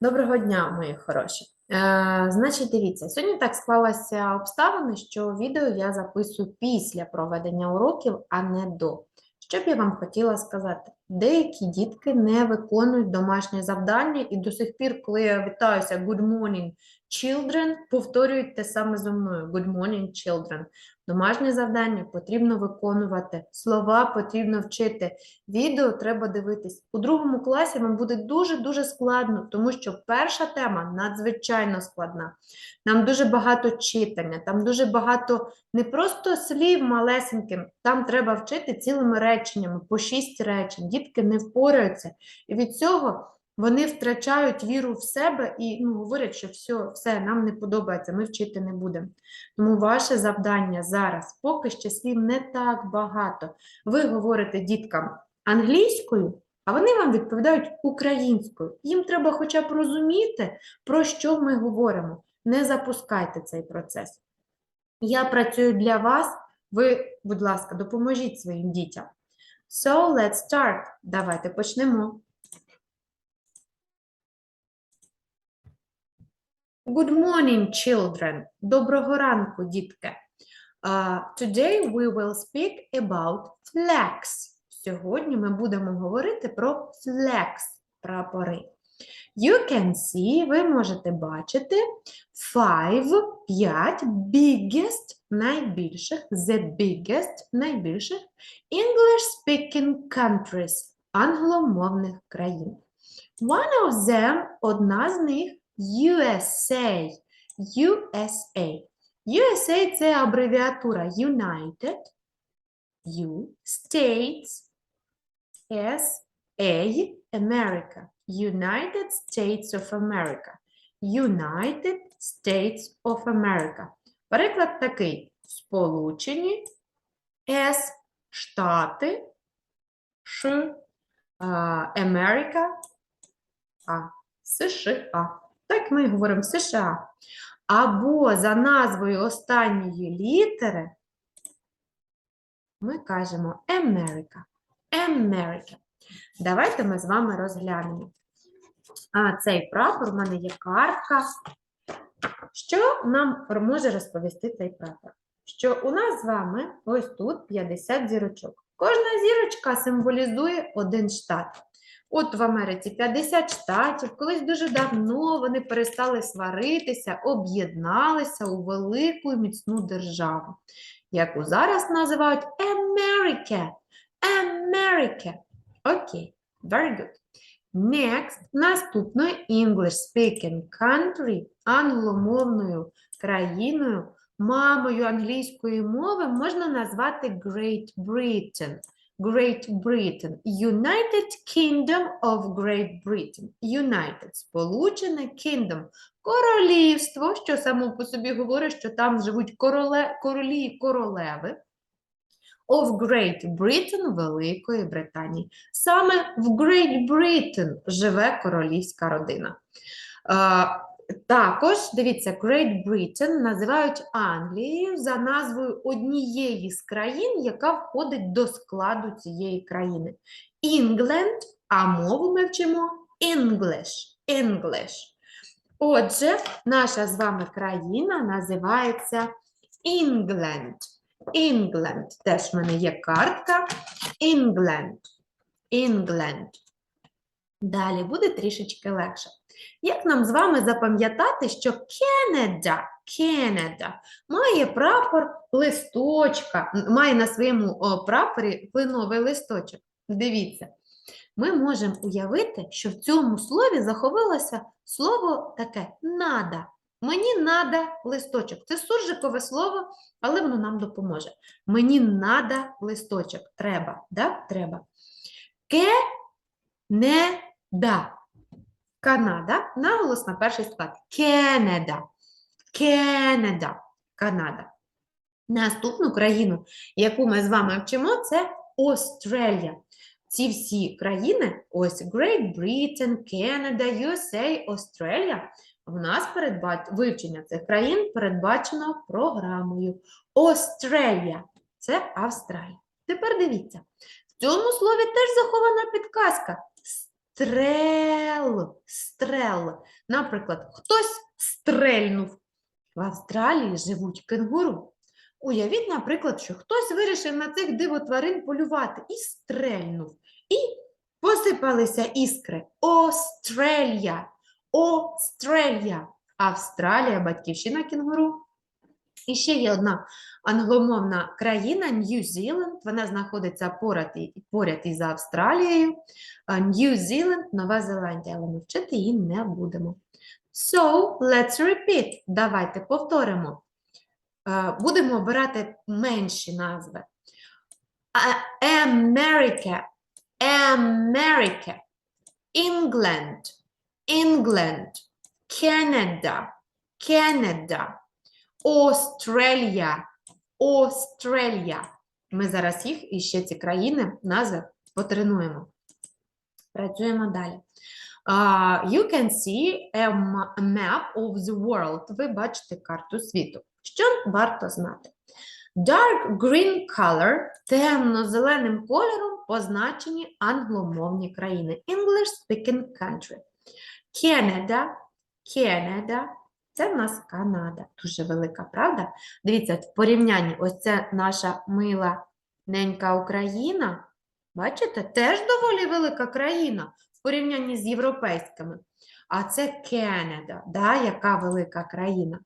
Доброго дня, мої хороші. Е, значить, дивіться, сьогодні так склалася обставина, що відео я записую після проведення уроків, а не до. Що б я вам хотіла сказати? Деякі дітки не виконують домашнє завдання, і до сих пір, коли я вітаюся Good morning, children, повторюють те саме зо мною. Good morning, children. Домашнє завдання потрібно виконувати, слова потрібно вчити. Відео треба дивитись. У другому класі вам буде дуже-дуже складно, тому що перша тема надзвичайно складна. Нам дуже багато читання, там дуже багато не просто слів малесеньким, там треба вчити цілими реченнями, по шість речень. Дітки не впораються. І від цього вони втрачають віру в себе і ну, говорять, що все, все, нам не подобається, ми вчити не будемо. Тому ваше завдання зараз, поки ще слів не так багато. Ви говорите діткам англійською, а вони вам відповідають українською. Їм треба хоча б розуміти, про що ми говоримо. Не запускайте цей процес. Я працюю для вас. Ви, будь ласка, допоможіть своїм дітям. So, let's start. Давайте почнемо. Good morning, children. Доброго ранку, дітки. Uh, today we will speak about flags. Сьогодні ми будемо говорити про flags, прапори. You can see, ви можете бачити five, п'ять biggest, найбільших, the biggest, найбільших English-speaking countries, англомовних країн. One of them, одна з них, USA. USA. USA – це абревіатура United, U, States, S, A, America. United States of America. United States of America. Переклад такий: Сполучені S, Штати, Ш, Америка, А, США. Так ми говоримо США. Або за назвою останньої літери ми кажемо America. America. Давайте ми з вами розглянемо. А, цей прапор, у мене є картка. Що нам може розповісти цей прапор? Що у нас з вами ось тут 50 зірочок. Кожна зірочка символізує один штат. От в Америці 50 штатів, колись дуже давно вони перестали сваритися, об'єдналися у велику і міцну державу, яку зараз називають America. America. Окей, very good. Next, наступною English-speaking country, англомовною країною, мамою англійської мови можна назвати Great Britain. Great Britain. United Kingdom of Great Britain. United. Сполучене Kingdom. Королівство, що само по собі говорить, що там живуть короле, королі і королеви. Of Great Britain Великої Британії. Саме в Great Britain живе королівська родина. Також, дивіться, Great Britain називають Англією за назвою однієї з країн, яка входить до складу цієї країни. England, а мову ми вчимо English. English. Отже, наша з вами країна називається England. England. Теж в мене є картка. England. England. Далі буде трішечки легше. Як нам з вами запам'ятати, що Canada, Canada має прапор листочка, має на своєму прапорі кленовий листочок. Дивіться, ми можемо уявити, що в цьому слові заховалося слово таке «надо». Мені надо листочок. Це суржикове слово, але воно нам допоможе. Мені надо листочок. Треба, да? Треба. Ке не да. Канада. Наголос на перший склад. Кенеда. Кенеда. Канада. Наступну країну, яку ми з вами вчимо, це Австралія. Ці всі країни, ось Great Britain, Canada, USA, Australia, в нас передбач... вивчення цих країн передбачено програмою. Австралія – це Австралія. Тепер дивіться, в цьому слові теж захована підказка. Стрел. Стрел. Наприклад, хтось стрельнув. В Австралії живуть кенгуру. Уявіть, наприклад, що хтось вирішив на цих дивотварин полювати і стрельнув. І посипалися іскри. Острелія. Острелія. Австралія, батьківщина кінгуру. І ще є одна англомовна країна Нью-Зіланд. Вона знаходиться поряд, поряд із Австралією. Нью-Зіланд, Нова Зеландія, але ми вчити її не будемо. So, let's repeat. Давайте повторимо. Будемо обирати менші назви. America, America, England, England, Canada, Canada, Australia, Australia. Ми зараз їх і ще ці країни назви потренуємо. Працюємо далі. Uh, you can see a map of the world. Ви бачите карту світу. Що варто знати? Dark green color темно-зеленим кольором позначені англомовні країни. English speaking country. Canada, Canada, це в нас Канада. Дуже велика, правда? Дивіться, в порівнянні, ось це наша мила ненька Україна. Бачите, теж доволі велика країна в порівнянні з європейськими. А це Канада, да, яка велика країна.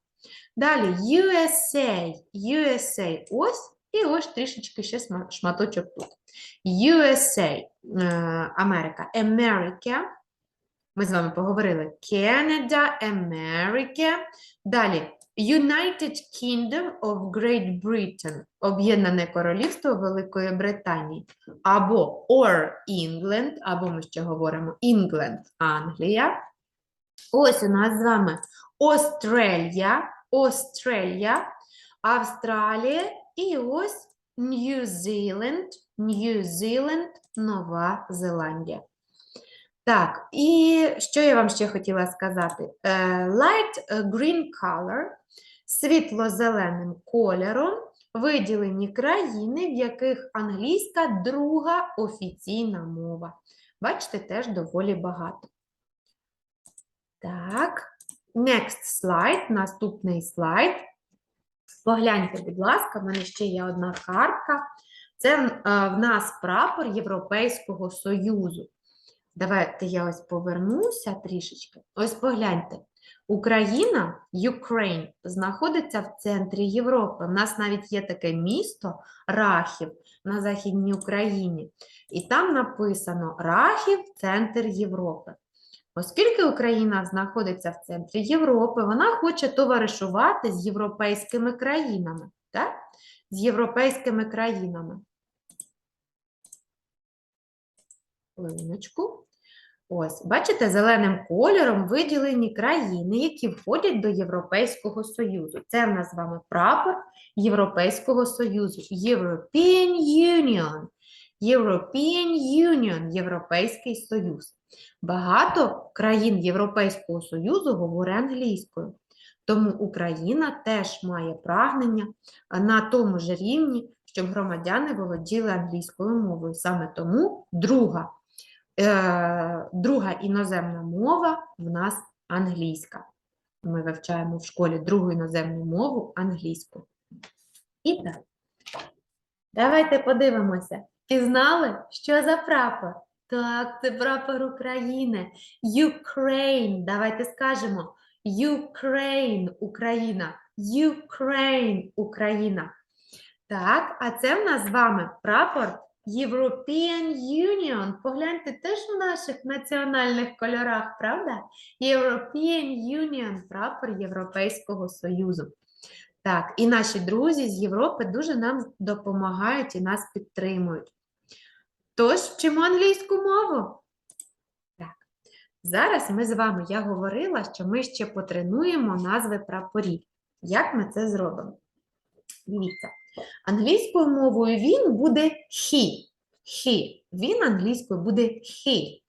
Далі USA, USA, ось і ось трішечки ще шматочок тут. USA, е, Америка, America. Ми з вами поговорили Canada, America. Далі United Kingdom of Great Britain, Об'єднане Королівство Великої Британії. Або or England, або ми ще говоримо England, Англія. Ось у нас з вами Австралія, Австралія, Австралія і ось Нью-Зіланд, Нью-Зіланд, Нова Зеландія. Так, і що я вам ще хотіла сказати? Е, Light е, green color, світло-зеленим кольором виділені країни, в яких англійська друга офіційна мова. Бачите, теж доволі багато. Так, next slide, наступний слайд. Погляньте, будь ласка, в мене ще є одна картка. Це е, в нас прапор Європейського Союзу. Давайте я ось повернуся трішечки. Ось погляньте. Україна, Ukraine, знаходиться в центрі Європи. У нас навіть є таке місто Рахів на Західній Україні. І там написано Рахів центр Європи. Оскільки Україна знаходиться в центрі Європи, вона хоче товаришувати з європейськими країнами. Так? З європейськими країнами. Хвилиночку. Ось, бачите, зеленим кольором виділені країни, які входять до Європейського Союзу. Це в нас з вами прапор Європейського Союзу. European Union. European Union, Європейський Союз. Багато країн Європейського Союзу говорять англійською. Тому Україна теж має прагнення на тому ж рівні, щоб громадяни володіли англійською мовою. Саме тому друга друга іноземна мова в нас англійська. Ми вивчаємо в школі другу іноземну мову англійську. І так, давайте подивимося. Пізнали, що за прапор? Так, це прапор України. Ukraine. Давайте скажемо Ukraine, Україна. Ukraine, Україна. Так, а це в нас з вами прапор European Union. Погляньте теж в наших національних кольорах, правда? European Union, прапор Європейського Союзу. Так, і наші друзі з Європи дуже нам допомагають і нас підтримують. Тож, вчимо англійську мову. Так, зараз ми з вами, я говорила, що ми ще потренуємо назви прапорів. Як ми це зробимо? Дивіться. Англійською мовою він буде he. he. Він англійською буде he.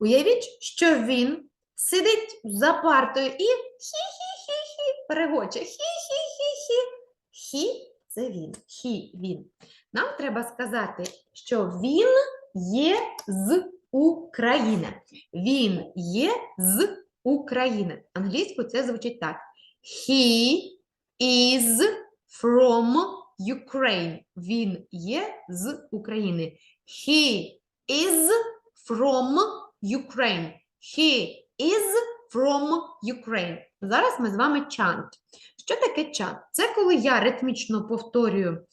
Уявіть, що він сидить за партою і хі-хі-хі-хі перегоче. Хі-хі-хі-хі. He – це він. He – він. Нам треба сказати, що він є з України. Він є з України. Англійською це звучить так. He is from Ukraine. Він є з України. He is from Ukraine. He is from Ukraine. Зараз ми з вами chant. Що таке chant? Це коли я ритмічно повторюю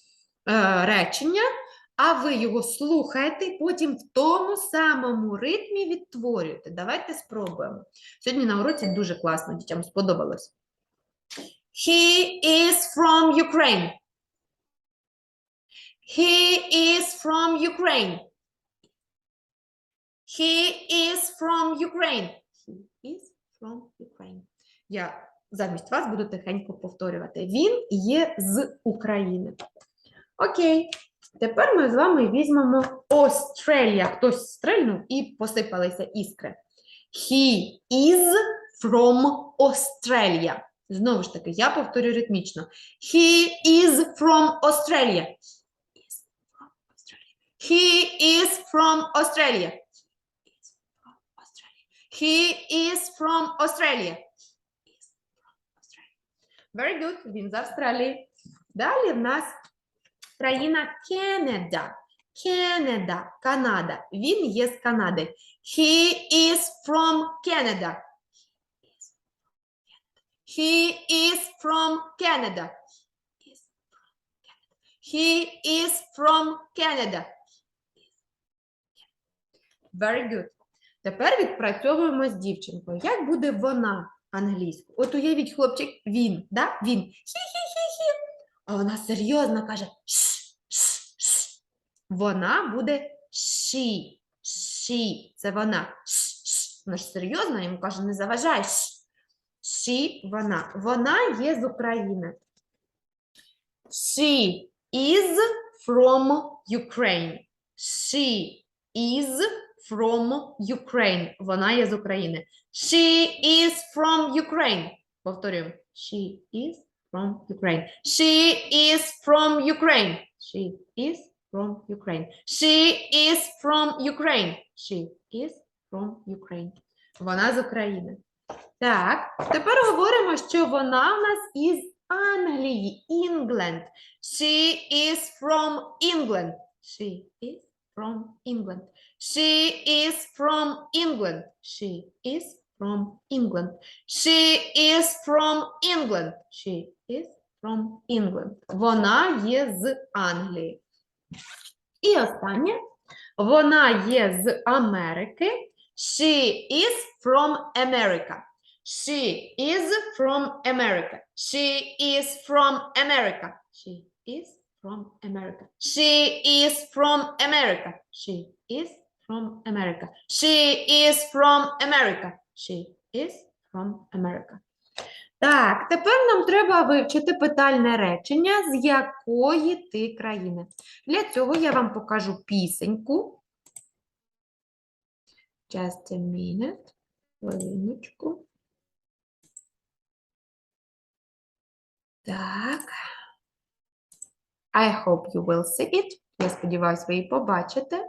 е, речення, а ви його слухаєте і потім в тому самому ритмі відтворюєте. Давайте спробуємо. Сьогодні на уроці дуже класно, дітям сподобалось. He is from Ukraine. He is from Ukraine. He is from Ukraine. He is from Ukraine. Я замість вас буду тихенько повторювати. Він є з України. Окей. Тепер ми з вами візьмемо Australia. Хтось стрельнув і посипалися іскри. He is from Australia. Знову ж таки, я повторюю ритмічно. He is from Australia. He is from Australia. He is from Australia. Very good. Він з Австралії. Далі в нас країна Кенеда. Кенеда, Канада. Він є з Канади. He is from Canada. He is from Canada. He is from Canada. Very good. Тепер відпрацьовуємо з дівчинкою. Як буде вона англійською? От уявіть, хлопчик, він, да? Він. Хі-хі-хі-хі. А вона серйозно каже ш, ш, ш. Вона буде she. She. Це вона. Ш, ш. Вона ж серйозно йому каже, не заважай. She, вона. Вона є з України. She is from Ukraine. She is from Ukraine. Вона є з України. She is from Ukraine. Повторюємо. She is from Ukraine. She is from Ukraine. She is from Ukraine. She is from Ukraine. She is from Ukraine. Вона з України. Так, тепер говоримо, що вона в нас із Англії. England. She is from England. She is from England. She is from England. She is from England. She is from England. She is from England. Вона є з Англії. І останнє. Вона є з Америки. She is from America. She is from America. She is from America. She is from America. She is from America. She is from America. She is from America. She is from America. Так, тепер нам треба вивчити питальне речення, з якої ти країни. Для цього я вам покажу пісеньку. Just a minute. Хвилиночку. Так. I hope you will see it. Я сподіваюся, ви її побачите.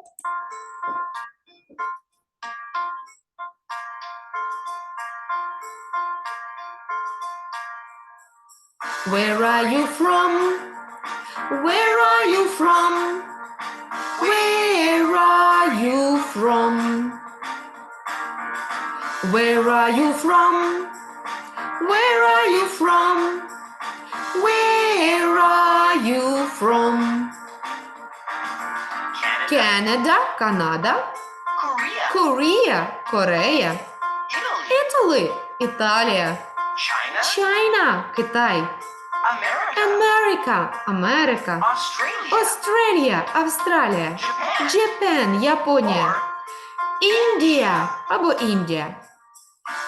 Where are you from? Where are you from? Where are you from? Where are you from? Where are you from? Where are you from? Canada, Canada, Канада, Korea, Korea, Корея, Italy, Italy, Італія, China, China, Китай, America, America, Америка, Australia, Australia, Австралія, Japan, Japan, Японія, or Індія або Індія.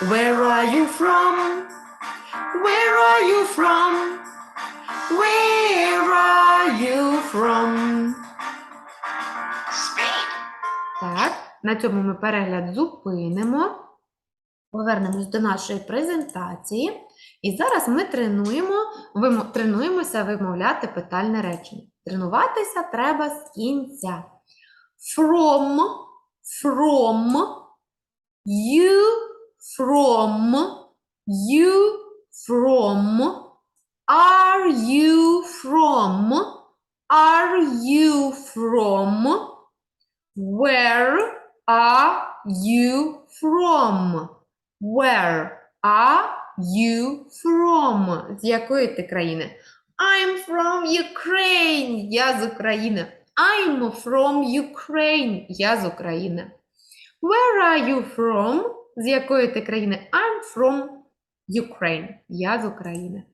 Where are you from? Where are you from? Where are you from? Spain, Так, на цьому ми перегляд зупинимо. Повернемось до нашої презентації. І зараз ми тренуємо, вимо- тренуємося вимовляти питальне речення. Тренуватися треба з кінця. From from, you from, you from, are you from, are you from, where are you from, where are you from? З якої ти країни? I'm from Ukraine. Я з України. I'm from Ukraine. Я з України. Where are you from? З якої ти країни? I'm from Ukraine. Я з України.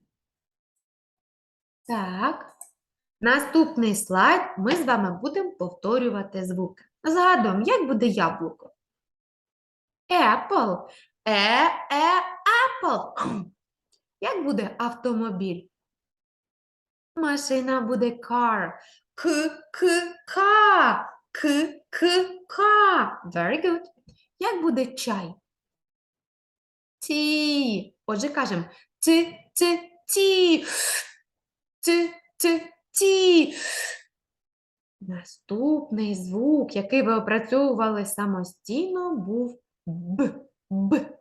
Так. Наступний слайд ми з вами будемо повторювати звуки. Згадуємо, як буде яблуко? Apple. Е, е, apple. Як буде автомобіль? Машина буде car. К, к, ка. К, к, ка. Very good. Як буде чай? Ті. Отже, кажемо ти, ти, ті. Ти, ти, ті. Наступний звук, який ви опрацьовували самостійно, був б. Б.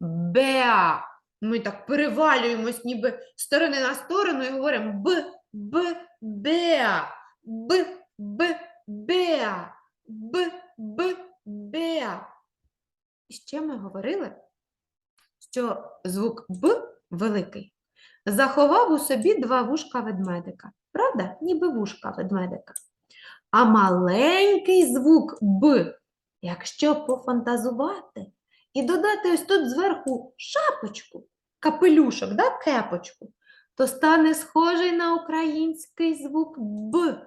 Беа. Ми так перевалюємось ніби сторони на сторону і говоримо б, б, беа. Б, б, беа. Б, б, беа. І ще ми говорили, що звук Б великий заховав у собі два вушка ведмедика. Правда? Ніби вушка ведмедика. А маленький звук Б, якщо пофантазувати і додати ось тут зверху шапочку, капелюшок, да, кепочку, то стане схожий на український звук Б.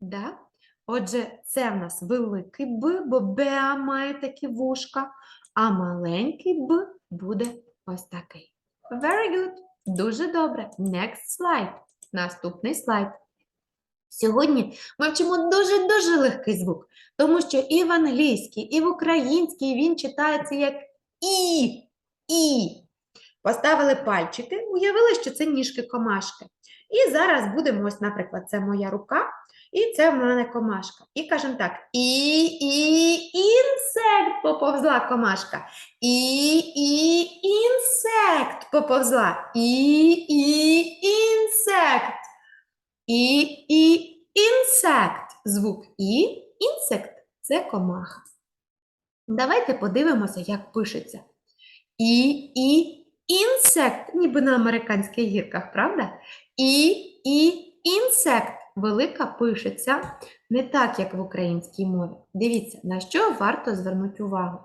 Да? Отже, це в нас великий Б, бо Беа має такі вушка, а маленький Б буде ось такий. Very good. Дуже добре. Next slide. Наступний слайд. Сьогодні ми вчимо дуже-дуже легкий звук, тому що і в англійській, і в українській він читається як І. І. Поставили пальчики, уявили, що це ніжки комашки. І зараз будемо, ось, наприклад, це моя рука, і це в мене комашка. І кажемо так: і, і, інсект поповзла комашка. І, і, інсект поповзла. І, і, інсект. І, і, інсект. Звук І, інсект це комаха. Давайте подивимося, як пишеться. І, і, інсект, ніби на американських гірках, правда? І, і, інсект. Велика пишеться не так, як в українській мові. Дивіться, на що варто звернути увагу.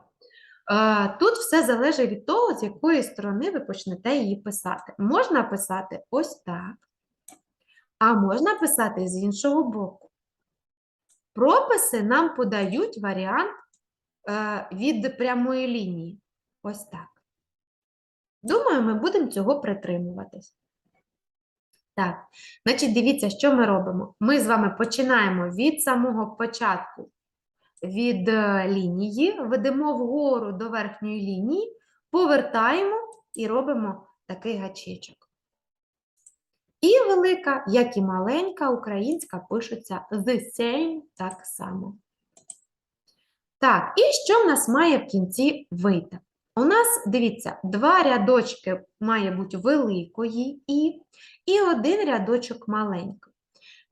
Тут все залежить від того, з якої сторони ви почнете її писати. Можна писати ось так, а можна писати з іншого боку. Прописи нам подають варіант е, від прямої лінії. Ось так. Думаю, ми будемо цього притримуватись. Так, значить, дивіться, що ми робимо. Ми з вами починаємо від самого початку, від е, лінії, ведемо вгору до верхньої лінії, повертаємо і робимо такий гачечок. І велика, як і маленька, українська пишеться the same так само. Так, і що в нас має в кінці вийти? У нас, дивіться, два рядочки має бути великої і, і один рядочок маленький.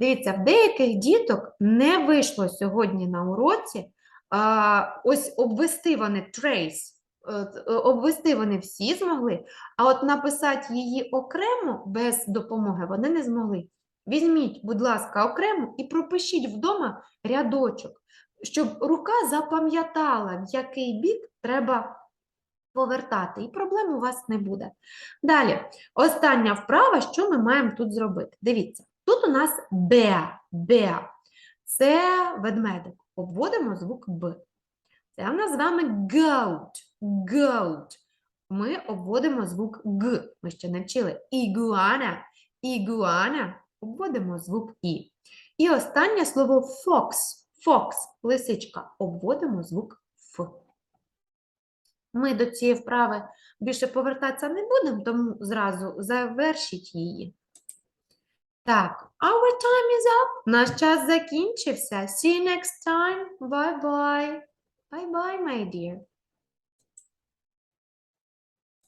Дивіться, в деяких діток не вийшло сьогодні на уроці ось обвести вони е, е, обвести вони всі змогли, а от написати її окремо без допомоги вони не змогли. Візьміть, будь ласка, окремо і пропишіть вдома рядочок, щоб рука запам'ятала, в який бік треба повертати, і проблем у вас не буде. Далі, остання вправа, що ми маємо тут зробити? Дивіться, тут у нас bear, bear. Це ведмедик. Обводимо звук Б. Це в нас з вами goat, goat. Ми обводимо звук Г. Ми ще не вчили. Ігуана, ігуана. Обводимо звук І. І останнє слово fox, fox, лисичка. Обводимо звук Ф. Ми до цієї вправи більше повертатися не будемо, тому зразу завершіть її. Так, our time is up. Наш час закінчився. See you next time. Bye-bye. Bye-bye, my dear.